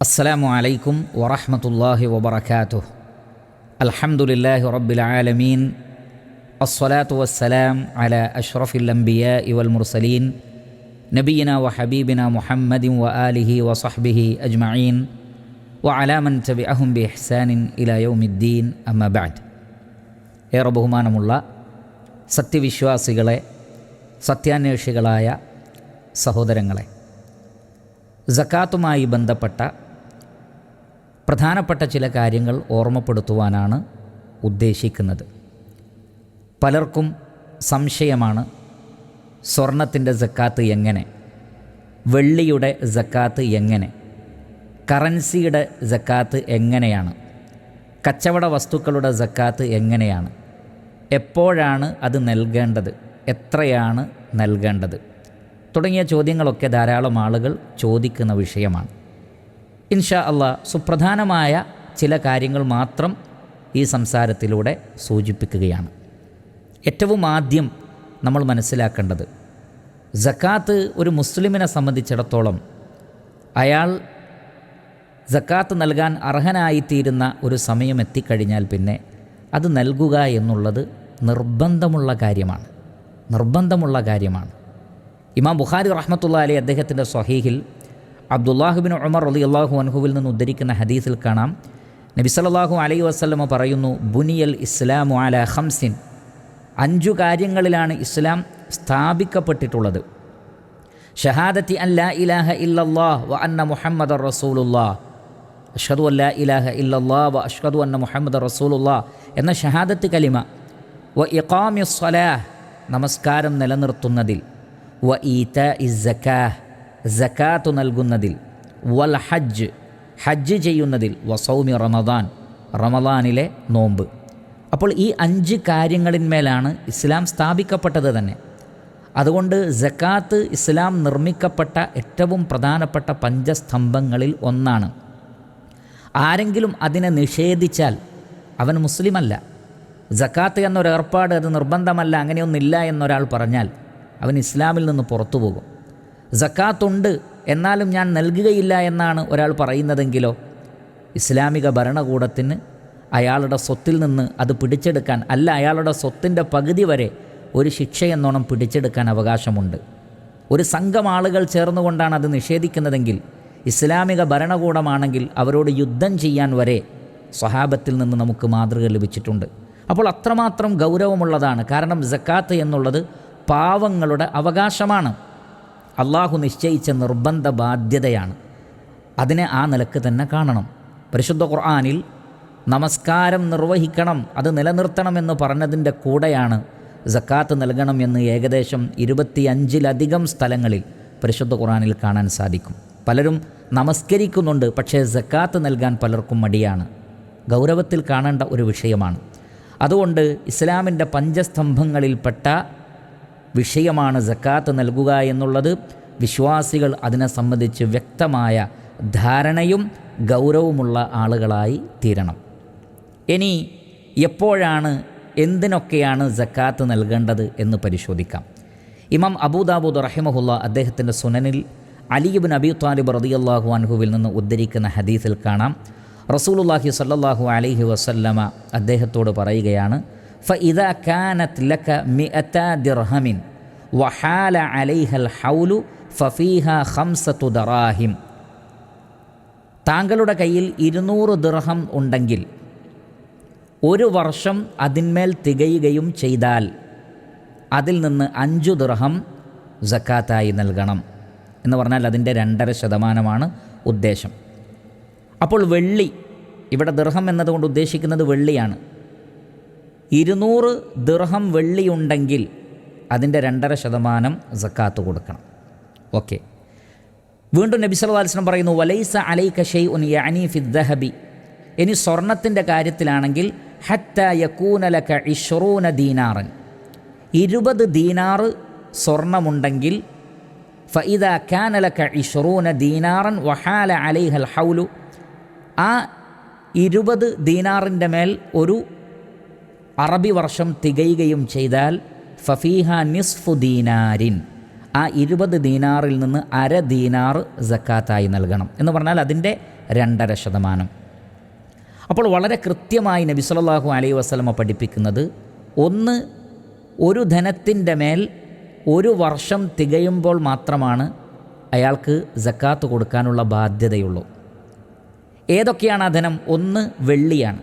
السلام عليكم ورحمة الله وبركاته الحمد لله رب العالمين الصلاة والسلام على أشرف الأنبياء والمرسلين نبينا وحبيبنا محمد وآله وصحبه أجمعين وعلى من تبعهم بإحسان إلى يوم الدين أما بعد ഏറെ ബഹുമാനമുള്ള സത്യവിശ്വാസികളെ സത്യാന്വേഷികളായ സഹോദരങ്ങളെ സക്കാത്തുമായി ബന്ധപ്പെട്ട പ്രധാനപ്പെട്ട ചില കാര്യങ്ങൾ ഓർമ്മപ്പെടുത്തുവാനാണ് ഉദ്ദേശിക്കുന്നത്. പലർക്കും സംശയമാണ് സ്വർണത്തിന്റെ ജക്കാത്ത് എങ്ങനെ വെള്ളിയുടെ ജക്കാത്ത് എങ്ങനെ കറൻസിയുടെ ജക്കാത്ത് എങ്ങനെയാണ് കച്ചവട വസ്തുക്കളുടെ ജക്കാത്ത് എങ്ങനെയാണ് എപ്പോഴാണ് അത് നൽകേണ്ടത് എത്രയാണ് നൽകേണ്ടത് തുടങ്ങിയ ചോദ്യങ്ങളൊക്കെ ധാരാളം ആളുകൾ ചോദിക്കുന്ന വിഷയമാണ്. ഇൻഷാ അള്ളാ സുപ്രധാനമായ ചില കാര്യങ്ങൾ മാത്രം ഈ സംസാരത്തിലൂടെ സൂചിപ്പിക്കുകയാണ്. ഏറ്റവും ആദ്യം നമ്മൾ മനസ്സിലാക്കേണ്ടത് ജക്കാത്ത് ഒരു മുസ്ലിമിനെ സംബന്ധിച്ചിടത്തോളം അയാൾ ജക്കാത്ത് നൽകാൻ അർഹനായിത്തീരുന്ന ഒരു സമയം എത്തിക്കഴിഞ്ഞാൽ പിന്നെ അത് നൽകുക എന്നുള്ളത് നിർബന്ധമുള്ള കാര്യമാണ്. നിർബന്ധമുള്ള കാര്യമാണ്. ഇമാം ബുഖാരി റഹ്മത്തുള്ള അലി അദ്ദേഹത്തിന്റെ സ്വഹീഹിൽ അബ്ദുല്ലാഹുബിൻ ഉമർ അലി അള്ളാഹു അൻഹുവിൽ നിന്ന് ഉദ്ധരിക്കുന്ന ഹദീസിൽ കാണാം. നബി സല്ലല്ലാഹു അലൈ വസ്ലമ പറയുന്നു ബുനിയൽ ഇസ്ലാമു അല ഹംസിൻ അഞ്ചു കാര്യങ്ങളിലാണ് ഇസ്ലാം സ്ഥാപിക്കപ്പെട്ടിട്ടുള്ളത്. ഷഹാദത്തി അല്ലാ ഇലാഹ ഇല്ലല്ലാഹ് വ അന്ന മുഹമ്മദ് റസൂലുല്ലാ അഷ്ഹദു അല്ലാ ഇലാഹ ഇല്ലല്ലാ വ അഷ്ഹദു അന്ന മുഹമ്മദ് റസൂലുല്ലാ എന്ന ഷഹാദത്ത് കലിമ. വ ഇഖാമി സ്വലാഹ് നമസ്കാരം നിലനിർത്തുന്നതിൽ. വ ഈത ഇസക്കാഹ് ജക്കാത്ത് നൽകുന്നതിൽ വൽ ഹജ്ജ് ഹജ്ജ് ചെയ്യുന്നതിൽ വസൗമി സൗമി റമദാൻ റമദാനിലെ നോമ്പ്. അപ്പോൾ ഈ അഞ്ച് കാര്യങ്ങളിന്മേലാണ് ഇസ്ലാം സ്ഥാപിക്കപ്പെട്ടത് തന്നെ. അതുകൊണ്ട് ജക്കാത്ത് ഇസ്ലാം നിർമ്മിക്കപ്പെട്ട ഏറ്റവും പ്രധാനപ്പെട്ട പഞ്ചസ്തംഭങ്ങളിൽ ഒന്നാണ്. ആരെങ്കിലും അതിനെ നിഷേധിച്ചാൽ അവൻ മുസ്ലിമല്ല. ജക്കാത്ത് എന്നൊരു ഏർപ്പാട് അത് നിർബന്ധമല്ല അങ്ങനെയൊന്നില്ല എന്നൊരാൾ പറഞ്ഞാൽ അവൻ ഇസ്ലാമിൽ നിന്ന് പുറത്തു പോകും ജക്കാത്തുണ്ട് എന്നാലും ഞാൻ നൽകുകയില്ല എന്നാണ് ഒരാൾ പറയുന്നതെങ്കിലോ? ഇസ്ലാമിക ഭരണകൂടത്തിന് അയാളുടെ സ്വത്തിൽ നിന്ന് അത് പിടിച്ചെടുക്കാൻ അല്ല അയാളുടെ സ്വത്തിന്റെ പകുതി വരെ ഒരു ശിക്ഷയെന്നോണം പിടിച്ചെടുക്കാൻ അവകാശമുണ്ട്. ഒരു സംഘം ആളുകൾ ചേർന്നുകൊണ്ടാണ് അത് നിഷേധിക്കുന്നതെങ്കിൽ ഇസ്ലാമിക ഭരണകൂടമാണെങ്കിൽ അവരോട് യുദ്ധം ചെയ്യാൻ വരെ സ്വഹാബത്തിൽ നിന്ന് നമുക്ക് മാതൃക ലഭിച്ചിട്ടുണ്ട്. അപ്പോൾ അത്രമാത്രം ഗൗരവമുള്ളതാണ്. കാരണം ജക്കാത്ത് എന്നുള്ളത് പാവങ്ങളുടെ അവകാശമാണ്. അള്ളാഹു നിശ്ചയിച്ച നിർബന്ധ ബാധ്യതയാണ്. അതിനെ ആ നിലയ്ക്ക് തന്നെ കാണണം. പരിശുദ്ധ ഖുർആാനിൽ നമസ്കാരം നിർവഹിക്കണം അത് നിലനിർത്തണമെന്ന് പറഞ്ഞതിന്റെ കൂടെയാണ് ജക്കാത്ത് നൽകണം എന്ന് ഏകദേശം ഇരുപത്തിയഞ്ചിലധികം സ്ഥലങ്ങളിൽ പരിശുദ്ധ ഖുർആാനിൽ കാണാൻ സാധിക്കും. പലരും നമസ്കരിക്കുന്നുണ്ട് പക്ഷേ ജക്കാത്ത് നൽകാൻ പലർക്കും മടിയാണ്. ഗൗരവത്തിൽ കാണേണ്ട ഒരു വിഷയമാണ്. അതുകൊണ്ട് ഇസ്ലാമിന്റെ പഞ്ചസ്തംഭങ്ങളിൽപ്പെട്ട വിഷയമാണ് ജക്കാത്ത് നൽകുക എന്നുള്ളത് വിശ്വാസികൾ അതിനെ സംബന്ധിച്ച് വ്യക്തമായ ധാരണയും ഗൗരവമുള്ള ആളുകളായി തീരണം. ഇനി എപ്പോഴാണ് എന്തിനൊക്കെയാണ് ജക്കാത്ത് നൽകേണ്ടത് എന്ന് പരിശോധിക്കാം. ഇമാം അബൂദാബൂദ് റഹിമഹുല്ല അദ്ദേഹത്തിന്റെ സുനനിൽ അലിയുബിൻ അബി താലിബ് റതിയല്ലാഹു അൻഹുവിൽ നിന്ന് ഉദ്ധരിക്കുന്ന ഹദീസിൽ കാണാം. റസൂലുല്ലാഹി സല്ലാഹു അലൈഹി വസല്ലമ അദ്ദേഹത്തോട് പറയുകയാണ് ഫ ഇദ കാനത്ത് ലക മിഅത്ത ദിർഹമിൻ വഹാല അലൈഹൽ ഹൗലു ഫഫീഹ ഹംസത്തു ദറാഹിം. താങ്കളുടെ കയ്യിൽ ഇരുന്നൂറ് ദിർഹം ഉണ്ടെങ്കിൽ ഒരു വർഷം അതിന്മേൽ തികയുകയും ചെയ്താൽ അതിൽ നിന്ന് അഞ്ചു ദിർഹം ജക്കാത്തായി നൽകണം എന്ന് പറഞ്ഞാൽ അതിന്റെ രണ്ടര ശതമാനമാണ് ഉദ്ദേശം. അപ്പോൾ വെള്ളി ഇവിടെ ദിർഹം എന്നതുകൊണ്ട് ഉദ്ദേശിക്കുന്നത് വെള്ളിയാണ്. ഇരുന്നൂറ് ദിർഹം വെള്ളിയുണ്ടെങ്കിൽ അതിന്റെ രണ്ടര ശതമാനം സക്കാത്ത് കൊടുക്കണം. ഓക്കെ. വീണ്ടും നബി സല്ലല്ലാഹു അലൈഹി വസല്ലം പറയുന്നു വലൈസ അലൈക ഷൈഉൻ യഅനി ഫി ദഹബി. ഇനി സ്വർണത്തിന്റെ കാര്യത്തിലാണെങ്കിൽ ഹത്ത യക്കൂനലക ഇഷ്റൂന ദീനാറൻ. ഇരുപത് ദീനാറ് സ്വർണമുണ്ടെങ്കിൽ ഫഇദ കാനലക ഇഷ്റൂന ദീനാറൻ വഹാല അലൈഹൽ ഹൗലു. ആ ഇരുപത് ദീനാറിന്റെ മേൽ ഒരു അറബി വർഷം തികയുകയും ചെയ്താൽ ഫഫീഹ നിസ്ഫു ദീനാരിൻ. ആ ഇരുപത് ദീനാറിൽ നിന്ന് അര ദീനാർ ജക്കാത്തായി നൽകണം എന്ന് പറഞ്ഞാൽ അതിന്റെ രണ്ടര ശതമാനം. അപ്പോൾ വളരെ കൃത്യമായി നബി സല്ലല്ലാഹു അലൈ വസ്ലമ പഠിപ്പിക്കുന്നത് ഒന്ന് ഒരു ധനത്തിന്റെ മേൽ ഒരു വർഷം തികയുമ്പോൾ മാത്രമാണ് അയാൾക്ക് ജക്കാത്ത് കൊടുക്കാനുള്ള ബാധ്യതയുള്ളൂ. ഏതൊക്കെയാണ് ആ ധനം? ഒന്ന് വെള്ളിയാണ്.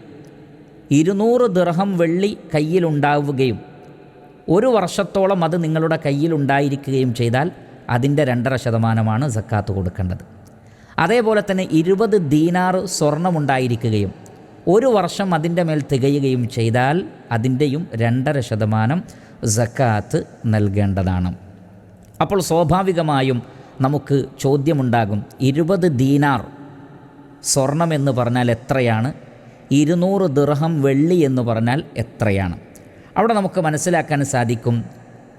ഇരുന്നൂറ് ദിർഹം വെള്ളി കയ്യിലുണ്ടാവുകയും ഒരു വർഷത്തോളം അത് നിങ്ങളുടെ കയ്യിലുണ്ടായിരിക്കുകയും ചെയ്താൽ അതിന്റെ രണ്ടര ശതമാനമാണ് സക്കാത്ത് കൊടുക്കേണ്ടത്. അതേപോലെ തന്നെ ഇരുപത് ദീനാർ സ്വർണമുണ്ടായിരിക്കുകയും ഒരു വർഷം അതിന്റെ മേൽ തികയുകയും ചെയ്താൽ അതിന്റെയും രണ്ടര ശതമാനം സക്കാത്ത് നൽകേണ്ടതാണ്. അപ്പോൾ സ്വാഭാവികമായും നമുക്ക് ചോദ്യമുണ്ടാകും ഇരുപത് ദീനാർ സ്വർണം എന്ന് പറഞ്ഞാൽ എത്രയാണ്? ഇരുന്നൂറ് ദിർഹം വെള്ളി എന്ന് പറഞ്ഞാൽ എത്രയാണ്? അവിടെ നമുക്ക് മനസ്സിലാക്കാൻ സാധിക്കും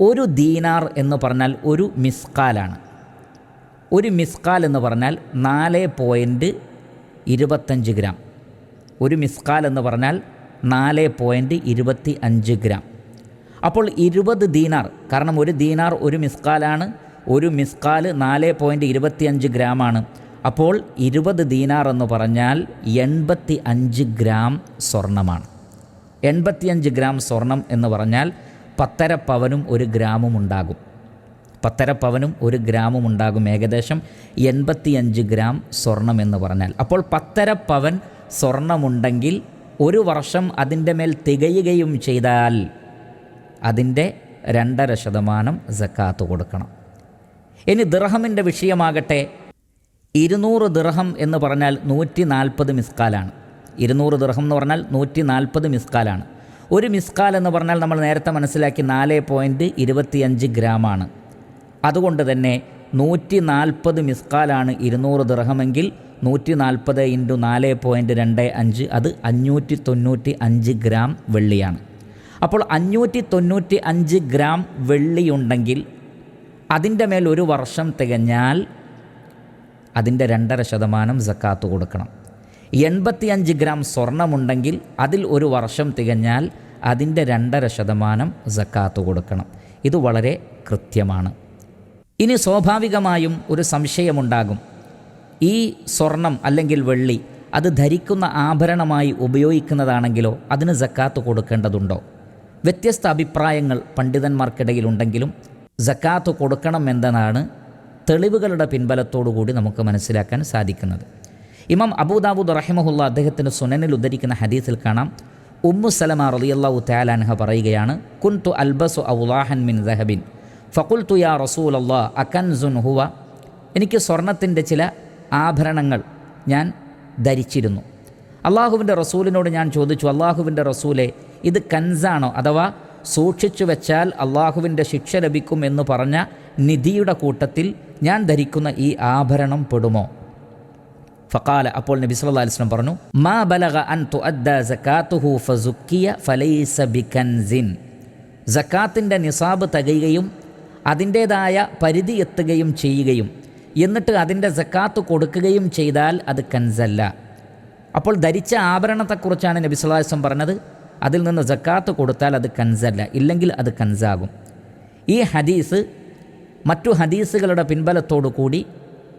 ഒരു ദീനാർ എന്ന് പറഞ്ഞാൽ ഒരു മിസ്കാലാണ്. ഒരു മിസ്കാൽ എന്ന് പറഞ്ഞാൽ നാല് പോയിന്റ് ഇരുപത്തഞ്ച് ഗ്രാം. ഒരു മിസ്കാൽ എന്ന് പറഞ്ഞാൽ നാല് പോയിന്റ് ഇരുപത്തി അഞ്ച് ഗ്രാം. അപ്പോൾ ഇരുപത് ദീനാർ കാരണം ഒരു ദീനാർ ഒരു മിസ്കാലാണ് ഒരു മിസ്കാൽ നാല് പോയിന്റ് ഇരുപത്തിയഞ്ച് ഗ്രാമാണ്. അപ്പോൾ ഇരുപത് ദീനാർ എന്ന് പറഞ്ഞാൽ എൺപത്തി അഞ്ച് ഗ്രാം സ്വർണമാണ്. എൺപത്തിയഞ്ച് ഗ്രാം സ്വർണം എന്ന് പറഞ്ഞാൽ പത്തര പവനും ഒരു ഗ്രാമും ഉണ്ടാകും. പത്തര പവനും ഒരു ഗ്രാമും ഉണ്ടാകും ഏകദേശം എൺപത്തിയഞ്ച് ഗ്രാം സ്വർണം എന്ന് പറഞ്ഞാൽ. അപ്പോൾ പത്തര പവൻ സ്വർണമുണ്ടെങ്കിൽ ഒരു വർഷം അതിന്റെ മേൽ തികയുകയും ചെയ്താൽ അതിന്റെ രണ്ടര ശതമാനം സക്കാത്ത് കൊടുക്കണം. ഇനി ദിർഹമിന്റെ വിഷയമാകട്ടെ. ഇരുന്നൂറ് ദിർഹം എന്ന് പറഞ്ഞാൽ നൂറ്റി നാൽപ്പത് മിസ്കാലാണ്. ഇരുന്നൂറ് ദിർഹം എന്ന് പറഞ്ഞാൽ നൂറ്റി നാൽപ്പത് മിസ്കാലാണ്. ഒരു മിസ്കാൽ എന്ന് പറഞ്ഞാൽ നമ്മൾ നേരത്തെ മനസ്സിലാക്കി നാല് പോയിന്റ് ഇരുപത്തിയഞ്ച് ഗ്രാമാണ്. അതുകൊണ്ട് തന്നെ നൂറ്റി നാൽപ്പത് മിസ്കാലാണ് ഇരുന്നൂറ് ദിർഹമെങ്കിൽ നൂറ്റി നാൽപ്പത് ഇന്റു നാല് പോയിന്റ് രണ്ട് അഞ്ച് അത് അഞ്ഞൂറ്റി തൊണ്ണൂറ്റി അഞ്ച് ഗ്രാം വെള്ളിയാണ്. അപ്പോൾ അഞ്ഞൂറ്റി തൊണ്ണൂറ്റി അഞ്ച് ഗ്രാം വെള്ളിയുണ്ടെങ്കിൽ അതിന്റെ മേൽ ഒരു വർഷം തികഞ്ഞാൽ അതിന്റെ രണ്ടര ശതമാനം സക്കാത്ത് കൊടുക്കണം. എൺപത്തിയഞ്ച് ഗ്രാം സ്വർണമുണ്ടെങ്കിൽ അതിൽ ഒരു വർഷം തികഞ്ഞാൽ അതിന്റെ രണ്ടര ശതമാനം സക്കാത്ത് കൊടുക്കണം. ഇത് വളരെ കൃത്യമാണ്. ഇനി സ്വാഭാവികമായും ഒരു സംശയമുണ്ടാകും. ഈ സ്വർണം അല്ലെങ്കിൽ വെള്ളി അത് ധരിക്കുന്ന ആഭരണമായി ഉപയോഗിക്കുന്നതാണെങ്കിലോ അതിന് സക്കാത്ത് കൊടുക്കേണ്ടതുണ്ടോ? വ്യത്യസ്ത അഭിപ്രായങ്ങൾ പണ്ഡിതന്മാർക്കിടയിലുണ്ടെങ്കിലും സക്കാത്ത് കൊടുക്കണം എന്നതാണ് തെളിവുകളുടെ പിൻബലത്തോടു കൂടി നമുക്ക് മനസ്സിലാക്കാൻ സാധിക്കുന്നത്. ഇമാം അബൂദാബുദ് റഹിമഹുല്ല അദ്ദേഹത്തിന്റെ സുനനിൽ ഉദ്ധരിക്കുന്ന ഹദീസിൽ കാണാം. ഉമ്മു സലമ റളിയല്ലാഹു തയാലാൻഹ പറയുകയാണ് കുൻതു അൽബസു ഔലാഹൻ മിൻ ദഹബിൻ. ഫഖുൽതു യാ റസൂൽ അള്ളാ അക്കൻസുൻ ഹുവ. എനിക്ക് സ്വർണത്തിന്റെ ചില ആഭരണങ്ങൾ ഞാൻ ധരിച്ചിരുന്നു. അള്ളാഹുവിന്റെ റസൂലിനോട് ഞാൻ ചോദിച്ചു അള്ളാഹുവിന്റെ റസൂലെ ഇത് കൻസാണോ? അഥവാ സൂക്ഷിച്ചു വെച്ചാൽ അള്ളാഹുവിന്റെ ശിക്ഷ ലഭിക്കും എന്ന് പറഞ്ഞ നിധിയുടെ കൂട്ടത്തിൽ ഞാൻ ധരിക്കുന്ന ഈ ആഭരണം പെടുമോ? ഫക്കാല അപ്പോൾ നബി സല്ലല്ലാഹു അലൈഹി വസല്ലം പറഞ്ഞു മാ ബലഗ അൻ തു സകാത്തുഹു ഫസുക്കിയ ഫലൈസ ബികൻസിൻ സക്കാത്തിന്റെ നിസാബ് തകയുകയും അതിന്റേതായ പരിധി എത്തുകയും ചെയ്യുകയും എന്നിട്ട് അതിന്റെ സക്കാത്ത് കൊടുക്കുകയും ചെയ്താൽ അത് കൻസല്ല. അപ്പോൾ ധരിച്ച ആഭരണത്തെക്കുറിച്ചാണ് നബി വസല്ലം പറഞ്ഞത്. അതിൽ നിന്ന് ജക്കാത്ത് കൊടുത്താൽ അത് കൻസല്ല ഇല്ലെങ്കിൽ അത് കൻസാകും. ഈ ഹദീസ് മറ്റു ഹദീസുകളുടെ പിൻബലത്തോടു കൂടി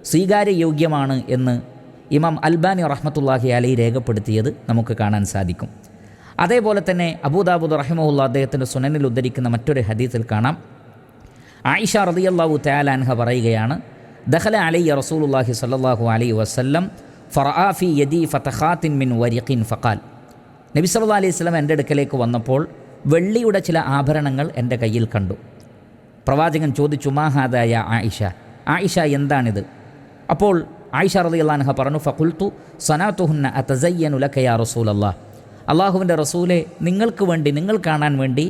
സ്വീകാര്യയോഗ്യമാണ് എന്ന് ഇമാം അൽബാനി റഹ്മത്തുല്ലാഹി അലി രേഖപ്പെടുത്തിയത് നമുക്ക് കാണാൻ സാധിക്കും. അതേപോലെ തന്നെ അബൂദാബുദ് റഹിമുല്ല അദ്ദേഹത്തിന്റെ സുനനിൽ ഉദ്ധരിക്കുന്ന മറ്റൊരു ഹദീസിൽ കാണാം. ആയിഷ റളിയല്ലാഹു തയാലാൻഹ പറയുകയാണ് ദഹല അലൈ റസൂലുള്ളാഹി സല്ലാഹു അലൈഹി വസല്ലം ഫറാഫി യദി ഫതഖാത്തിൻ മിൻ വരിഖിൻ ഫഖാൽ. നബി സല്ലല്ലാഹു അലൈഹി സ്വലം എന്റെ അടുക്കലേക്ക് വന്നപ്പോൾ വെള്ളിയുടെ ചില ആഭരണങ്ങൾ എന്റെ കയ്യിൽ കണ്ടു. പ്രവാചകൻ ചോദിച്ചു മാഹാദായ ആയിഷ? ആയിഷ എന്താണിത്? അപ്പോൾ ആയിഷ റളിയല്ലാഹു പറഞ്ഞു ഫഖുൽതു സനാത്തുഹുന്ന അതസയ്യനു ലക യാ റസൂലല്ലാഹ് അള്ളാഹുവിന്റെ റസൂലെ നിങ്ങൾക്ക് വേണ്ടി നിങ്ങൾ കാണാൻ വേണ്ടി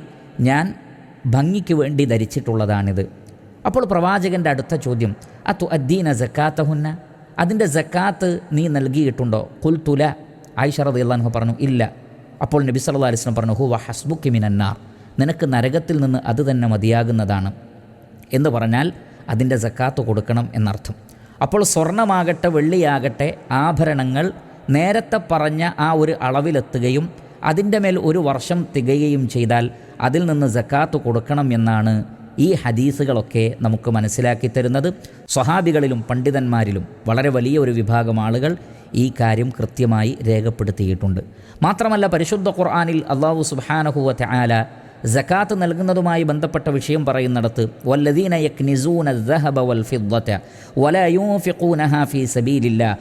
ഞാൻ ഭംഗിക്ക് വേണ്ടി ധരിച്ചിട്ടുള്ളതാണിത്. അപ്പോൾ പ്രവാചകന്റെ അടുത്ത ചോദ്യം അത്തു അദ്ദീന ജക്കാത്തഹുന്ന അതിന്റെ ജക്കാത്ത് നീ നൽകിയിട്ടുണ്ടോ? കുൽത്തുല ആയിഷ റളിയല്ലാഹു പറഞ്ഞു ഇല്ല. അപ്പോൾ നബി സല്ലല്ലാഹു അലൈഹി വസല്ലം പറഞ്ഞു ഹുവ ഹസ്ബുക്കി മിനന്നാർ നിനക്ക് നരകത്തിൽ നിന്ന് അത് തന്നെ മതിയാകുന്നതാണ് എന്ന് പറഞ്ഞാൽ അതിന്റെ ജക്കാത്ത് കൊടുക്കണം എന്നർത്ഥം. അപ്പോൾ സ്വർണമാകട്ടെ വെള്ളിയാകട്ടെ ആഭരണങ്ങൾ നേരത്തെ പറഞ്ഞ ആ ഒരു അളവിലെത്തുകയും അതിന്റെ മേൽ ഒരു വർഷം തികയുകയും ചെയ്താൽ അതിൽ നിന്ന് ജക്കാത്ത് കൊടുക്കണം എന്നാണ് ഈ ഹദീസുകളൊക്കെ നമുക്ക് മനസ്സിലാക്കി തരുന്നത്. സ്വഹാബികളിലും പണ്ഡിതന്മാരിലും വളരെ വലിയ ഒരു വിഭാഗം ആളുകൾ ഈ കാര്യം കൃത്യമായി രേഖപ്പെടുത്തിയിട്ടുണ്ട്. മാത്രമല്ല പരിശുദ്ധ ഖുർആാനിൽ അള്ളാഹു സുബാനഹുവ ആല ജക്കാത്ത് നൽകുന്നതുമായി ബന്ധപ്പെട്ട വിഷയം പറയുന്നിടത്ത് വല്ലദീന വൽ ഫിദ്ദത ഫീ സബീലില്ല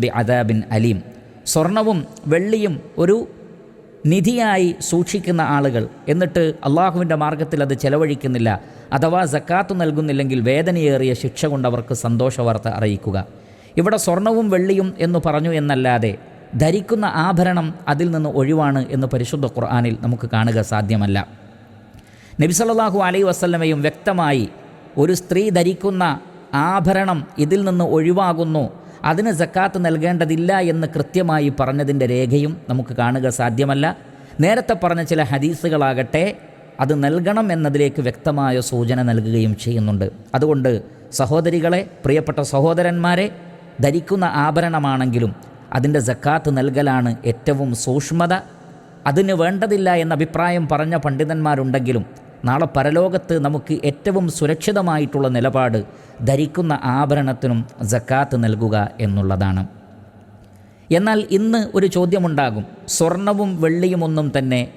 ബി അദാബിൻ അലീം. സ്വർണവും വെള്ളിയും ഒരു നിധിയായി സൂക്ഷിക്കുന്ന ആളുകൾ എന്നിട്ട് അള്ളാഹുവിന്റെ മാർഗത്തിൽ അത് ചെലവഴിക്കുന്നില്ല അഥവാ ജക്കാത്ത് നൽകുന്നില്ലെങ്കിൽ വേദനയേറിയ ശിക്ഷ കൊണ്ടവർക്ക് സന്തോഷവാർത്ത അറിയിക്കുക. ഇവിടെ സ്വർണവും വെള്ളിയും എന്ന് പറഞ്ഞു എന്നല്ലാതെ ധരിക്കുന്ന ആഭരണം അതിൽ നിന്ന് ഒഴിവാണ് എന്ന് പരിശുദ്ധ ഖുർആാനിൽ നമുക്ക് കാണുക സാധ്യമല്ല. നബിസല്ലാഹു അലൈ വസ്ലമയും വ്യക്തമായി ഒരു സ്ത്രീ ധരിക്കുന്ന ആഭരണം ഇതിൽ നിന്ന് ഒഴിവാകുന്നു അതിന് സക്കാത്ത് നൽകേണ്ടതില്ല എന്ന് കൃത്യമായി പറഞ്ഞതിന്റെ രേഖയും നമുക്ക് കാണുക സാധ്യമല്ല. നേരത്തെ പറഞ്ഞ ചില ഹദീസുകളാകട്ടെ അത് നൽകണം എന്നതിലേക്ക് വ്യക്തമായ സൂചന നൽകുകയും ചെയ്യുന്നുണ്ട്. അതുകൊണ്ട് സഹോദരികളെ പ്രിയപ്പെട്ട സഹോദരന്മാരെ ധരിക്കുന്ന ആഭരണമാണെങ്കിലും അതിന്റെ ജക്കാത്ത് നൽകലാണ് ഏറ്റവും സൂക്ഷ്മത. അതിന് വേണ്ടതില്ല എന്ന അഭിപ്രായം പറഞ്ഞ പണ്ഡിതന്മാരുണ്ടെങ്കിലും നാളെ പരലോകത്ത് നമുക്ക് ഏറ്റവും സുരക്ഷിതമായിട്ടുള്ള നിലപാട് ധരിക്കുന്ന ആഭരണത്തിനും ജക്കാത്ത് നൽകുക എന്നുള്ളതാണ്. എന്നാൽ ഇന്ന് ഒരു ചോദ്യമുണ്ടാകും. സ്വർണവും വെള്ളിയുമൊന്നും തന്നെ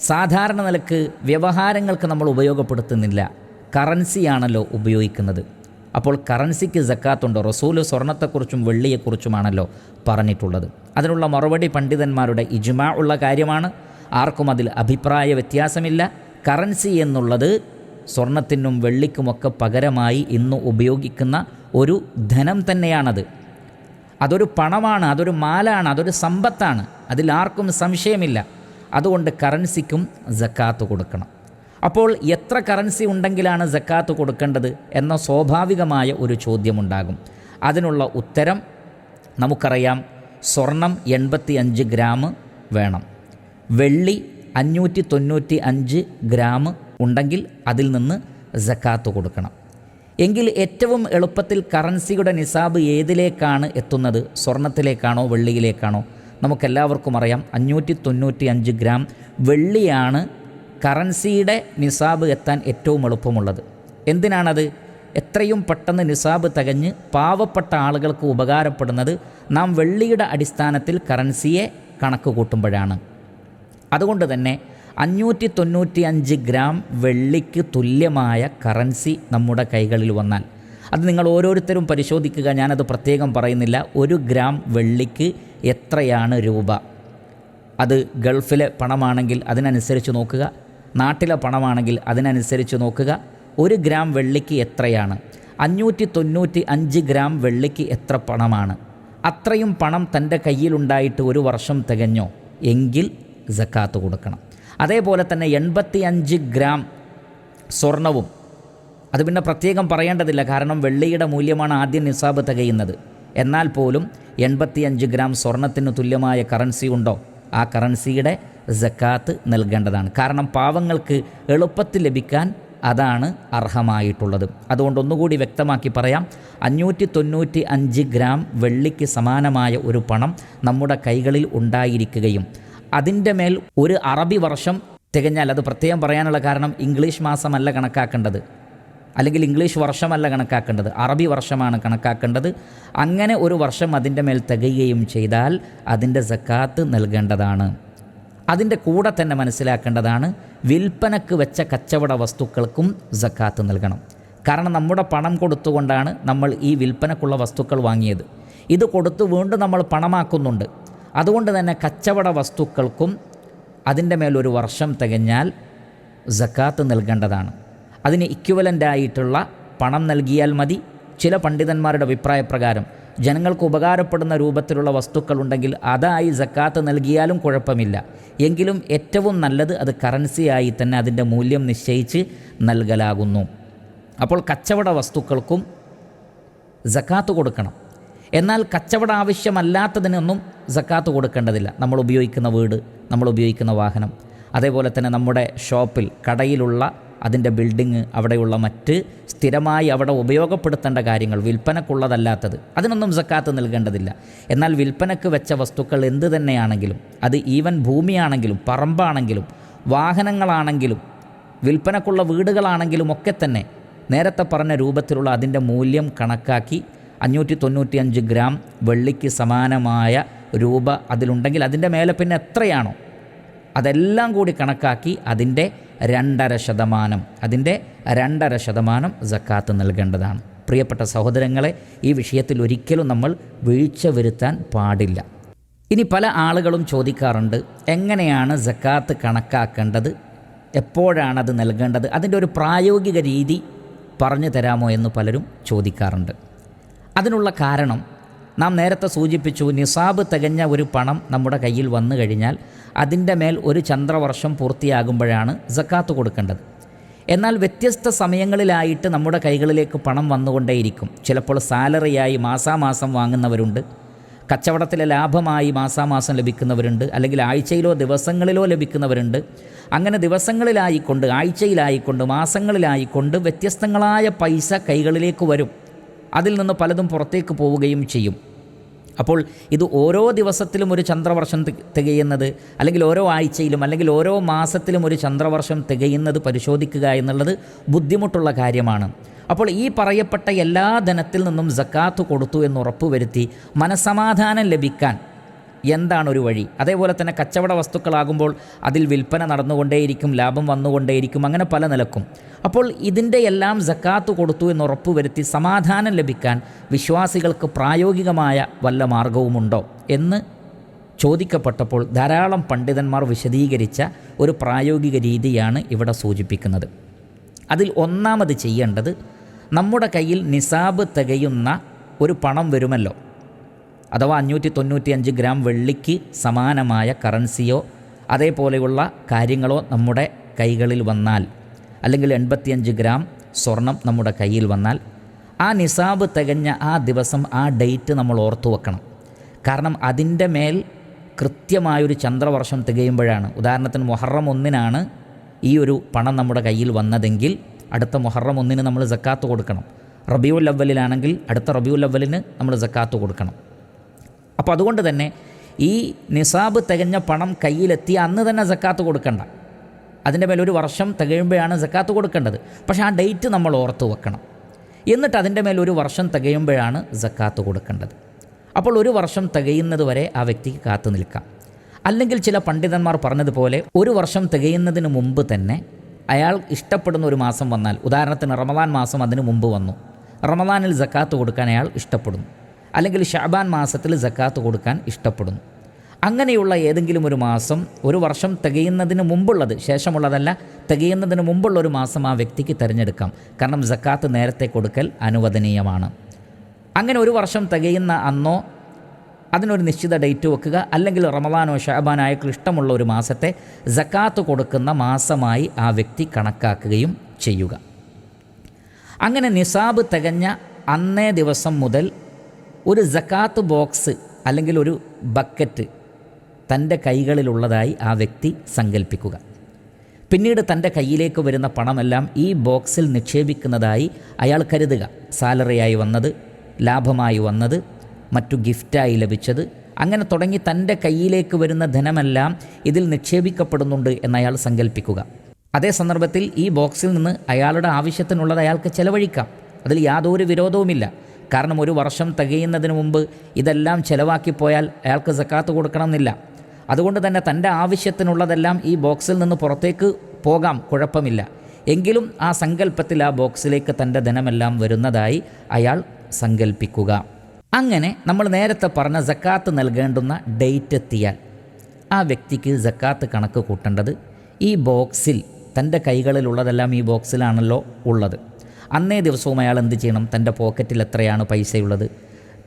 സാധാരണ നിലയ്ക്ക് വ്യവഹാരങ്ങൾക്ക് നമ്മൾ ഉപയോഗപ്പെടുത്തുന്നില്ല. കറൻസിയാണല്ലോ ഉപയോഗിക്കുന്നത്. അപ്പോൾ കറൻസിക്ക് ജക്കാത്തുണ്ടോ? റസൂൽ സ്വർണത്തെക്കുറിച്ചും വെള്ളിയെക്കുറിച്ചുമാണല്ലോ പറഞ്ഞിട്ടുള്ളത്. അതിനുള്ള മറുപടി പണ്ഡിതന്മാരുടെ ഇജ്മാ ഉള്ള കാര്യമാണ്. ആർക്കും അതിൽ അഭിപ്രായ വ്യത്യാസമില്ല. കറൻസി എന്നുള്ളത് സ്വർണത്തിനും വെള്ളിക്കുമൊക്കെ പകരമായി ഇന്ന് ഉപയോഗിക്കുന്ന ഒരു ധനം തന്നെയാണത്. അതൊരു പണമാണ് അതൊരു മാലാണ് അതൊരു സമ്പത്താണ്. അതിൽ ആർക്കും സംശയമില്ല. അതുകൊണ്ട് കറൻസിക്കും ജക്കാത്ത് കൊടുക്കണം. അപ്പോൾ എത്ര കറൻസി ഉണ്ടെങ്കിലാണ് ജക്കാത്ത് കൊടുക്കേണ്ടത് എന്ന സ്വാഭാവികമായ ഒരു ചോദ്യമുണ്ടാകും. അതിനുള്ള ഉത്തരം നമുക്കറിയാം. സ്വർണം എൺപത്തി അഞ്ച് ഗ്രാം വേണം. വെള്ളി അഞ്ഞൂറ്റി തൊണ്ണൂറ്റി അഞ്ച് ഗ്രാം ഉണ്ടെങ്കിൽ അതിൽ നിന്ന് ജക്കാത്ത് കൊടുക്കണം. എങ്കിൽ ഏറ്റവും എളുപ്പത്തിൽ കറൻസിയുടെ നിസാബ് ഏതിലേക്കാണ് എത്തുന്നത്? സ്വർണത്തിലേക്കാണോ വെള്ളിയിലേക്കാണോ? നമുക്കെല്ലാവർക്കും അറിയാം. അഞ്ഞൂറ്റി തൊണ്ണൂറ്റി അഞ്ച് ഗ്രാം വെള്ളിയാണ് കറൻസിയുടെ നിസാബ് എത്താൻ ഏറ്റവും എളുപ്പമുള്ളത്. എന്തിനാണത്? എത്രയും പെട്ടെന്ന് നിസാബ് തികഞ്ഞ് പാവപ്പെട്ട ആളുകൾക്ക് ഉപകാരപ്പെടുന്നത് നാം വെള്ളിയുടെ അടിസ്ഥാനത്തിൽ കറൻസിയെ കണക്ക് കൂട്ടുമ്പോഴാണ്. അതുകൊണ്ട് തന്നെ അഞ്ഞൂറ്റി തൊണ്ണൂറ്റി അഞ്ച് ഗ്രാം വെള്ളിക്ക് തുല്യമായ കറൻസി നമ്മുടെ കൈകളിൽ വന്നാൽ അത് നിങ്ങൾ ഓരോരുത്തരും പരിശോധിക്കുക ഞാനത് പ്രത്യേകം പറയുന്നില്ല ഒരു ഗ്രാം വെള്ളിക്ക് എത്രയാണ് രൂപ? അത് ഗൾഫിലെ പണമാണെങ്കിൽ അതിനനുസരിച്ച് നോക്കുക. നാട്ടിലെ പണമാണെങ്കിൽ അതിനനുസരിച്ച് നോക്കുക. ഒരു ഗ്രാം വെള്ളിക്ക് എത്രയാണ്? അഞ്ഞൂറ്റി തൊണ്ണൂറ്റി അഞ്ച് ഗ്രാം വെള്ളിക്ക് എത്ര പണമാണ്? അത്രയും പണം തന്റെ കയ്യിലുണ്ടായിട്ട് ഒരു വർഷം തികഞ്ഞോ? എങ്കിൽ ജക്കാത്ത് കൊടുക്കണം. അതേപോലെ തന്നെ എൺപത്തി അഞ്ച് ഗ്രാം സ്വർണവും. അത് പിന്നെ പ്രത്യേകം പറയേണ്ടതില്ല. കാരണം വെള്ളിയുടെ മൂല്യമാണ് ആദ്യം നിസാബ് തികയുന്നത്. എന്നാൽ പോലും എൺപത്തിയഞ്ച് ഗ്രാം സ്വർണത്തിന് തുല്യമായ കറൻസി ഉണ്ടോ? ആ കറൻസിയുടെ ജക്കാത്ത് നൽകേണ്ടതാണ്. കാരണം പാവങ്ങൾക്ക് എളുപ്പത്തിൽ ലഭിക്കാൻ അതാണ് അർഹമായിട്ടുള്ളത്. അതുകൊണ്ട് ഒന്നുകൂടി വ്യക്തമാക്കി പറയാം. അഞ്ഞൂറ്റി തൊണ്ണൂറ്റി അഞ്ച് ഗ്രാം വെള്ളിക്ക് സമാനമായ ഒരു പണം നമ്മുടെ കൈകളിൽ ഉണ്ടായിരിക്കുകയും അതിന്റെ മേൽ ഒരു അറബി വർഷം തികഞ്ഞാൽ അത് പ്രത്യേകം പറയാനുള്ള കാരണം ഇംഗ്ലീഷ് മാസമല്ല കണക്കാക്കേണ്ടത്. അല്ലെങ്കിൽ ഇംഗ്ലീഷ് വർഷമല്ല കണക്കാക്കേണ്ടത് അറബി വർഷമാണ് കണക്കാക്കേണ്ടത്. അങ്ങനെ ഒരു വർഷം അതിന്റെ മേൽ തികയുകയും ചെയ്താൽ അതിന്റെ സക്കാത്ത് നൽകേണ്ടതാണ്. അതിന്റെ കൂടെ തന്നെ മനസ്സിലാക്കേണ്ടതാണ് വിൽപ്പനക്ക് വെച്ച കച്ചവട വസ്തുക്കൾക്കും സക്കാത്ത് നൽകണം. കാരണം നമ്മുടെ പണം കൊടുത്തുകൊണ്ടാണ് നമ്മൾ ഈ വിൽപ്പനക്കുള്ള വസ്തുക്കൾ വാങ്ങിയത്. ഇത് കൊടുത്ത് വീണ്ടും നമ്മൾ പണമാക്കുന്നുണ്ട്. അതുകൊണ്ട് തന്നെ കച്ചവട വസ്തുക്കൾക്കും അതിന്റെ മേലൊരു വർഷം തികഞ്ഞാൽ സക്കാത്ത് നൽകേണ്ടതാണ്. അതിന് ഇക്വലന്റായിട്ടുള്ള പണം നൽകിയാൽ മതി. ചില പണ്ഡിതന്മാരുടെ അഭിപ്രായപ്രകാരം ജനങ്ങൾക്ക് ഉപകാരപ്പെടുന്ന രൂപത്തിലുള്ള വസ്തുക്കളുണ്ടെങ്കിൽ അതായി ജക്കാത്ത് നൽകിയാലും കുഴപ്പമില്ല. എങ്കിലും ഏറ്റവും നല്ലത് അത് കറൻസിയായി തന്നെ അതിന്റെ മൂല്യം നിശ്ചയിച്ച് നൽകലാകുന്നു. അപ്പോൾ കച്ചവട വസ്തുക്കൾക്കും ജക്കാത്ത് കൊടുക്കണം. എന്നാൽ കച്ചവട ആവശ്യമല്ലാത്തതിനൊന്നും ജക്കാത്ത് കൊടുക്കേണ്ടതില്ല. നമ്മൾ ഉപയോഗിക്കുന്ന വീട് നമ്മൾ ഉപയോഗിക്കുന്ന വാഹനം അതേപോലെ തന്നെ നമ്മുടെ ഷോപ്പിൽ കടയിലുള്ള അതിന്റെ ബിൽഡിങ് അവിടെയുള്ള മറ്റ് സ്ഥിരമായി അവിടെ ഉപയോഗപ്പെടുത്തേണ്ട കാര്യങ്ങൾ വിൽപ്പനക്കുള്ളതല്ലാത്തത് അതിനൊന്നും സക്കാത്ത് നൽകേണ്ടതില്ല. എന്നാൽ വിൽപ്പനക്ക് വെച്ച വസ്തുക്കൾ എന്ത് തന്നെയാണെങ്കിലും അത് ഈവൻ ഭൂമിയാണെങ്കിലും പറമ്പാണെങ്കിലും വാഹനങ്ങളാണെങ്കിലും വിൽപ്പനക്കുള്ള വീടുകളാണെങ്കിലും ഒക്കെ തന്നെ നേരത്തെ പറഞ്ഞ രൂപത്തിലുള്ള അതിന്റെ മൂല്യം കണക്കാക്കി അഞ്ഞൂറ്റി തൊണ്ണൂറ്റിയഞ്ച് ഗ്രാം വെള്ളിക്ക് സമാനമായ രൂപ അതിലുണ്ടെങ്കിൽ അതിന്റെ മേലെ പിന്നെ എത്രയാണോ? അതെല്ലാം കൂടി കണക്കാക്കി അതിന്റെ രണ്ടര ശതമാനം അതിന്റെ രണ്ടര ശതമാനം ജക്കാത്ത് നൽകേണ്ടതാണ്. പ്രിയപ്പെട്ട സഹോദരങ്ങളെ ഈ വിഷയത്തിൽ ഒരിക്കലും നമ്മൾ വീഴ്ച വരുത്താൻ പാടില്ല. ഇനി പല ആളുകളും ചോദിക്കാറുണ്ട് എങ്ങനെയാണ് ജക്കാത്ത് കണക്കാക്കേണ്ടത്? എപ്പോഴാണ് അത് നൽകേണ്ടത്? അതിന്റെ ഒരു പ്രായോഗിക രീതി പറഞ്ഞു തരാമോ എന്ന് പലരും ചോദിക്കാറുണ്ട്. അതിനുള്ള കാരണം നാം നേരത്തെ സൂചിപ്പിച്ചു നിസാബ് തികഞ്ഞ ഒരു പണം നമ്മുടെ കയ്യിൽ വന്നു കഴിഞ്ഞാൽ അതിന്റെ മേൽ ഒരു ചന്ദ്രവർഷം പൂർത്തിയാകുമ്പോഴാണ് ജക്കാത്ത് കൊടുക്കേണ്ടത്. എന്നാൽ വ്യത്യസ്ത സമയങ്ങളിലായിട്ട് നമ്മുടെ കൈകളിലേക്ക് പണം വന്നുകൊണ്ടേയിരിക്കും. ചിലപ്പോൾ സാലറിയായി മാസാമാസം വാങ്ങുന്നവരുണ്ട്. കച്ചവടത്തിലെ ലാഭമായി മാസാമാസം ലഭിക്കുന്നവരുണ്ട്. അല്ലെങ്കിൽ ആഴ്ചയിലോ ദിവസങ്ങളിലോ ലഭിക്കുന്നവരുണ്ട്. അങ്ങനെ ദിവസങ്ങളിലായിക്കൊണ്ട് ആഴ്ചയിലായിക്കൊണ്ട് മാസങ്ങളിലായിക്കൊണ്ട് വ്യത്യസ്തങ്ങളായ പൈസ കൈകളിലേക്ക് വരും. അതിൽ നിന്ന് പലതും പുറത്തേക്ക് പോവുകയും ചെയ്യും. അപ്പോൾ ഇത് ഓരോ ദിവസത്തിലും ഒരു ചന്ദ്രവർഷം തികയുന്നത് അല്ലെങ്കിൽ ഓരോ ആഴ്ചയിലും അല്ലെങ്കിൽ ഓരോ മാസത്തിലും ഒരു ചന്ദ്രവർഷം തികയുന്നത് പരിശോധിക്കുക എന്നുള്ളത് ബുദ്ധിമുട്ടുള്ള കാര്യമാണ്. അപ്പോൾ ഈ പറയപ്പെട്ട എല്ലാ ധനത്തിൽ നിന്നും ജക്കാത്ത് കൊടുത്തു എന്ന് ഉറപ്പുവരുത്തി മനസമാധാനം ലഭിക്കാൻ എന്താണ് ഒരു വഴി? അതേപോലെ തന്നെ കച്ചവട വസ്തുക്കളാകുമ്പോൾ അതിൽ വിൽപ്പന നടന്നുകൊണ്ടേയിരിക്കും ലാഭം വന്നുകൊണ്ടേയിരിക്കും അങ്ങനെ പല നിലക്കും. അപ്പോൾ ഇതിന്റെ എല്ലാം ജക്കാത്ത് കൊടുത്തു എന്ന് ഉറപ്പുവരുത്തി സമാധാനം ലഭിക്കാൻ വിശ്വാസികൾക്ക് പ്രായോഗികമായ വല്ല മാർഗവുമുണ്ടോ എന്ന് ചോദിക്കപ്പെട്ടപ്പോൾ ധാരാളം പണ്ഡിതന്മാർ വിശദീകരിച്ച ഒരു പ്രായോഗിക രീതിയാണ് ഇവിടെ സൂചിപ്പിക്കുന്നത്. അതിൽ ഒന്നാമത് ചെയ്യേണ്ടത് നമ്മുടെ കയ്യിൽ നിസാബ് തികയുന്ന ഒരു പണം വരുമല്ലോ. അഥവാ അഞ്ഞൂറ്റി തൊണ്ണൂറ്റി അഞ്ച് ഗ്രാം വെള്ളിക്ക് സമാനമായ കറൻസിയോ അതേപോലെയുള്ള കാര്യങ്ങളോ നമ്മുടെ കൈകളിൽ വന്നാൽ അല്ലെങ്കിൽ എൺപത്തിയഞ്ച് ഗ്രാം സ്വർണം നമ്മുടെ കയ്യിൽ വന്നാൽ ആ നിസാബ് തികഞ്ഞ ആ ദിവസം ആ ഡേറ്റ് നമ്മൾ ഓർത്തു വെക്കണം. കാരണം അതിന്റെ മേൽ കൃത്യമായൊരു ചന്ദ്രവർഷം തികയുമ്പോഴാണ്. ഉദാഹരണത്തിന് മൊഹറം ഒന്നിനാണ് ഈ ഒരു പണം നമ്മുടെ കയ്യിൽ വന്നതെങ്കിൽ അടുത്ത മൊഹറം ഒന്നിന് നമ്മൾ ജക്കാത്ത് കൊടുക്കണം. റബിയുൽ അവലിലാണെങ്കിൽ അടുത്ത റബിയുൽ അവലിന് നമ്മൾ ജക്കാത്ത് കൊടുക്കണം. അപ്പോൾ അതുകൊണ്ട് തന്നെ ഈ നിസാബ് തികഞ്ഞ പണം കയ്യിലെത്തി അന്ന് തന്നെ ജക്കാത്ത് കൊടുക്കണ്ട. അതിന്റെ മേലെ ഒരു വർഷം തികയുമ്പോഴാണ് സക്കാത്ത് കൊടുക്കേണ്ടത്. പക്ഷേ ആ ഡേറ്റ് നമ്മൾ ഓർത്ത് വെക്കണം. എന്നിട്ട് അതിന്റെ മേലൊരു ഒരു വർഷം തികയുമ്പോഴാണ് സക്കാത്ത് കൊടുക്കേണ്ടത്. അപ്പോൾ ഒരു വർഷം തികയുന്നത് വരെ ആ വ്യക്തിക്ക് കാത്തു നിൽക്കാം. അല്ലെങ്കിൽ ചില പണ്ഡിതന്മാർ പറഞ്ഞതുപോലെ ഒരു വർഷം തികയുന്നതിന് മുമ്പ് തന്നെ അയാൾ ഇഷ്ടപ്പെടുന്ന ഒരു മാസം വന്നാൽ ഉദാഹരണത്തിന് റമദാൻ മാസം അതിന് മുമ്പ് വന്നു. റമദാനിൽ സക്കാത്ത് കൊടുക്കാൻ അയാൾ ഇഷ്ടപ്പെടുന്നു. അല്ലെങ്കിൽ ഷാബാൻ മാസത്തിൽ ജക്കാത്ത് കൊടുക്കാൻ ഇഷ്ടപ്പെടുന്നു. അങ്ങനെയുള്ള ഏതെങ്കിലും ഒരു മാസം ഒരു വർഷം തികയുന്നതിന് മുമ്പുള്ളത് ശേഷമുള്ളതല്ല തികയുന്നതിന് മുമ്പുള്ള ഒരു മാസം ആ വ്യക്തിക്ക് തിരഞ്ഞെടുക്കാം. കാരണം ജക്കാത്ത് നേരത്തെ കൊടുക്കൽ അനുവദനീയമാണ്. അങ്ങനെ ഒരു വർഷം തികയുന്ന അന്നോ അതിനൊരു നിശ്ചിത ഡേറ്റ് വെക്കുക അല്ലെങ്കിൽ റമദാനോ ഷാബാനോ അയാൾക്ക് ഇഷ്ടമുള്ള ഒരു മാസത്തെ ജക്കാത്ത് കൊടുക്കുന്ന മാസമായി ആ വ്യക്തി കണക്കാക്കുകയും ചെയ്യുക. അങ്ങനെ നിസാബ് തികഞ്ഞ അന്നേ ദിവസം മുതൽ ഒരു ജക്കാത്ത് ബോക്സ് അല്ലെങ്കിൽ ഒരു ബക്കറ്റ് തന്റെ കൈകളിലുള്ളതായി ആ വ്യക്തി സങ്കല്പിക്കുക പിന്നീട് തന്റെ കയ്യിലേക്ക് വരുന്ന പണമെല്ലാം ഈ ബോക്സിൽ നിക്ഷേപിക്കുന്നതായി അയാൾ കരുതുക. സാലറിയായി വന്നത് ലാഭമായി വന്നത് മറ്റു ഗിഫ്റ്റായി ലഭിച്ചത്. അങ്ങനെ തുടങ്ങി തന്റെ കയ്യിലേക്ക് വരുന്ന ധനമെല്ലാം ഇതിൽ നിക്ഷേപിക്കപ്പെടുന്നുണ്ട് എന്നയാൾ സങ്കല്പിക്കുക അതേ സന്ദർഭത്തിൽ ഈ ബോക്സിൽ നിന്ന് അയാളുടെ ആവശ്യത്തിനുള്ളത് അയാൾക്ക് ചെലവഴിക്കാം. അതിൽ യാതൊരു വിരോധവുമില്ല. കാരണം ഒരു വർഷം തികയുന്നതിന് മുമ്പ് ഇതെല്ലാം ചിലവാക്കിപ്പോയാൽ അയാൾക്ക് സക്കാത്ത് കൊടുക്കണമെന്നില്ല. അതുകൊണ്ട് തന്നെ തന്റെ ആവശ്യത്തിനുള്ളതെല്ലാം ഈ ബോക്സിൽ നിന്ന് പുറത്തേക്ക് പോകാം കുഴപ്പമില്ല. എങ്കിലും ആ സങ്കല്പത്തിൽ ആ ബോക്സിലേക്ക് തന്റെ ധനമെല്ലാം വരുന്നതായി അയാൾ സങ്കല്പിക്കുക. അങ്ങനെ നമ്മൾ നേരത്തെ പറഞ്ഞ സക്കാത്ത് നൽകേണ്ടുന്ന ഡേറ്റ് എത്തിയാൽ ആ വ്യക്തിക്ക് സക്കാത്ത് കണക്ക് കൂട്ടേണ്ടത് ഈ ബോക്സിൽ തന്റെ കൈകളിലുള്ളതെല്ലാം ഈ ബോക്സിലാണല്ലോ ഉള്ളത്. അന്നേ ദിവസവും അയാൾ എന്ത് ചെയ്യണം? തന്റെ പോക്കറ്റിൽ എത്രയാണ് പൈസയുള്ളത്?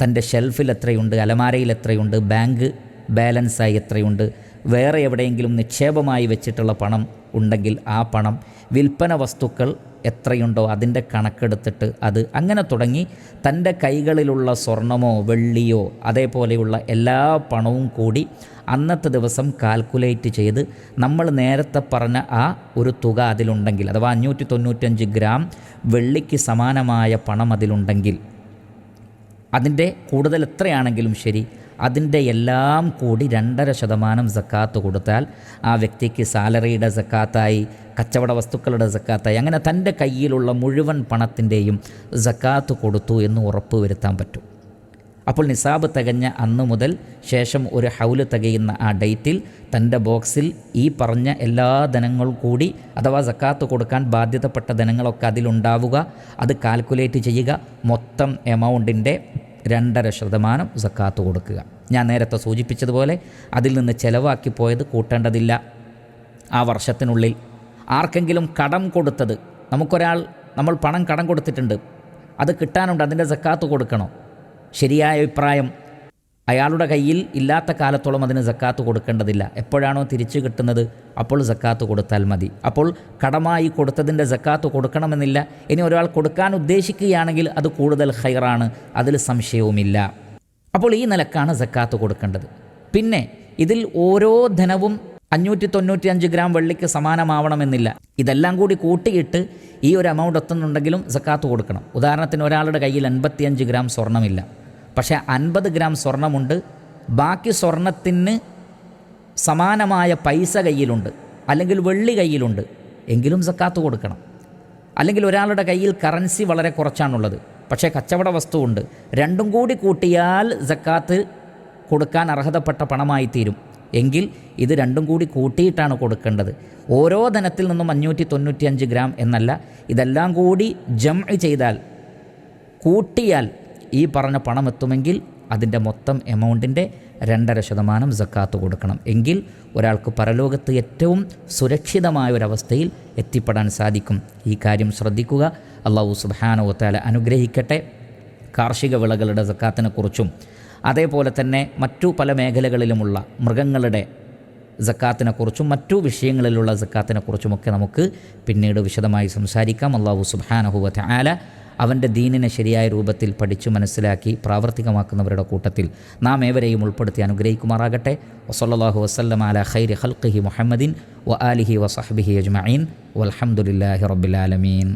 തന്റെ ഷെൽഫിൽ എത്രയുണ്ട്? അലമാരയിൽ എത്രയുണ്ട്? ബാങ്ക് ബാലൻസായി എത്രയുണ്ട്? വേറെ എവിടെയെങ്കിലും നിക്ഷേപമായി വെച്ചിട്ടുള്ള പണം ഉണ്ടെങ്കിൽ ആ പണം വിൽപ്പന വസ്തുക്കൾ എത്രയുണ്ടോ അതിന്റെ കണക്കെടുത്തിട്ട് അത് അങ്ങനെ തുടങ്ങി തന്റെ കൈകളിലുള്ള സ്വർണമോ വെള്ളിയോ അതേപോലെയുള്ള എല്ലാ പണവും കൂടി അന്നത്തെ ദിവസം കാൽക്കുലേറ്റ് ചെയ്ത് നമ്മൾ നേരത്തെ പറഞ്ഞ ആ ഒരു തുക അതിലുണ്ടെങ്കിൽ അഥവാ അഞ്ഞൂറ്റി തൊണ്ണൂറ്റഞ്ച് ഗ്രാം വെള്ളിക്ക് സമാനമായ പണം അതിലുണ്ടെങ്കിൽ അതിന്റെ കൂടുതൽ എത്രയാണെങ്കിലും ശരി അതിന്റെ എല്ലാം കൂടി രണ്ടര ശതമാനം സക്കാത്ത് കൊടുത്താൽ ആ വ്യക്തിക്ക് സാലറിയുടെ സക്കാത്തായി കച്ചവട വസ്തുക്കളുടെ സക്കാത്തായി അങ്ങനെ തന്റെ കയ്യിലുള്ള മുഴുവൻ പണത്തിന്റെയും സക്കാത്ത് കൊടുത്തു എന്ന് ഉറപ്പ് വരുത്താൻ പറ്റും. അപ്പോൾ നിസാബ് തികഞ്ഞ അന്ന് മുതൽ ശേഷം ഒരു ഹൗൽ തികയുന്ന ആ ഡേറ്റിൽ തന്റെ ബോക്സിൽ ഈ പറഞ്ഞ എല്ലാ ധനങ്ങൾ കൂടി അഥവാ സക്കാത്ത് കൊടുക്കാൻ ബാധ്യതപ്പെട്ട ധനങ്ങളൊക്കെ അതിലുണ്ടാവുക അത് കാൽക്കുലേറ്റ് ചെയ്യുക മൊത്തം എമൗണ്ടിന്റെ രണ്ടര ശതമാനം സക്കാത്ത് കൊടുക്കുക. ഞാൻ നേരത്തെ സൂചിപ്പിച്ചതുപോലെ അതിൽ നിന്ന് ചിലവാക്കി പോയത് കൂട്ടേണ്ടതില്ല. ആ വർഷത്തിനുള്ളിൽ ആർക്കെങ്കിലും കടം കൊടുത്തത് നമുക്കൊരാൾ നമ്മൾ പണം കടം കൊടുത്തിട്ടുണ്ട്. അത് കിട്ടാനുണ്ട് അതിന്റെ സക്കാത്ത് കൊടുക്കണോ. ശരിയായ അഭിപ്രായം അയാളുടെ കയ്യിൽ ഇല്ലാത്ത കാലത്തോളം അതിന് സക്കാത്ത് കൊടുക്കേണ്ടതില്ല. എപ്പോഴാണോ തിരിച്ചു കിട്ടുന്നത് അപ്പോൾ സക്കാത്ത് കൊടുത്താൽ മതി. അപ്പോൾ കടമായി കൊടുത്തതിന്റെ സക്കാത്ത് കൊടുക്കണമെന്നില്ല. ഇനി ഒരാൾ കൊടുക്കാൻ ഉദ്ദേശിക്കുകയാണെങ്കിൽ അത് കൂടുതൽ ഹൈറാണ് അതിൽ സംശയവുമില്ല. അപ്പോൾ ഈ നിലക്കാണ് സക്കാത്ത് കൊടുക്കേണ്ടത്. പിന്നെ ഇതിൽ ഓരോ ധനവും അഞ്ഞൂറ്റി തൊണ്ണൂറ്റി അഞ്ച് ഗ്രാം വെള്ളിക്ക് സമാനമാവണമെന്നില്ല. ഇതെല്ലാം കൂടി കൂട്ടിയിട്ട് ഈ ഒരു എമൗണ്ട് എത്തുന്നുണ്ടെങ്കിലും സക്കാത്ത് കൊടുക്കണം. ഉദാഹരണത്തിന് ഒരാളുടെ കയ്യിൽ അൻപത്തിയഞ്ച് ഗ്രാം സ്വർണമില്ല പക്ഷേ അൻപത് ഗ്രാം സ്വർണമുണ്ട്. ബാക്കി സ്വർണത്തിന് സമാനമായ പൈസ കയ്യിലുണ്ട്. അല്ലെങ്കിൽ വെള്ളി കയ്യിലുണ്ട്. എങ്കിലും സക്കാത്ത് കൊടുക്കണം. അല്ലെങ്കിൽ ഒരാളുടെ കയ്യിൽ കറൻസി വളരെ കുറച്ചാണുള്ളത്. പക്ഷേ കച്ചവട വസ്തുവുണ്ട്. രണ്ടും കൂടി കൂട്ടിയാൽ സക്കാത്ത് കൊടുക്കാൻ അർഹതപ്പെട്ട പണമായി തീരും എങ്കിൽ ഇത് രണ്ടും കൂടി കൂട്ടിയിട്ടാണ് കൊടുക്കേണ്ടത്. ഓരോ ധനത്തിൽ നിന്നും അഞ്ഞൂറ്റി തൊണ്ണൂറ്റിയഞ്ച് ഗ്രാം എന്നല്ല ഇതെല്ലാം കൂടി ജം ചെയ്താൽ കൂട്ടിയാൽ ഈ പറഞ്ഞ പണം എത്തുമെങ്കിൽ അതിന്റെ മൊത്തം എമൗണ്ടിന്റെ രണ്ടര ശതമാനം ജക്കാത്ത് കൊടുക്കണം. എങ്കിൽ ഒരാൾക്ക് പരലോകത്ത് ഏറ്റവും സുരക്ഷിതമായ ഒരവസ്ഥയിൽ എത്തിപ്പെടാൻ സാധിക്കും. ഈ കാര്യം ശ്രദ്ധിക്കുക. അള്ളാഹു സുബാനോത്താല അനുഗ്രഹിക്കട്ടെ. കാർഷിക വിളകളുടെ ജക്കാത്തിനെക്കുറിച്ചും അതേപോലെ തന്നെ മറ്റു പല മേഖലകളിലുമുള്ള മൃഗങ്ങളുടെ ജക്കാത്തിനെക്കുറിച്ചും മറ്റു വിഷയങ്ങളിലുള്ള ജക്കാത്തിനെക്കുറിച്ചുമൊക്കെ നമുക്ക് പിന്നീട് വിശദമായി സംസാരിക്കാം. അള്ളാഹു സുബാനഹുവത്ത് ആല അവന്റെ ദീനിനെ ശരിയായ രൂപത്തിൽ പഠിച്ചു മനസ്സിലാക്കി പ്രാവർത്തികമാക്കുന്നവരുടെ കൂട്ടത്തിൽ നാം ഏവരെയും ഉൾപ്പെടുത്തി അനുഗ്രഹിക്കുമാറാകട്ടെ. വസല്ലാഹു വസ്ലം അല ഖൈരി ഹൽഖി മുഹമ്മദിൻ വ ആലിഹി വസഹബിഹി അജ്മീൻ വലഹമുല്ലാഹി റബ്ബിലാലമീൻ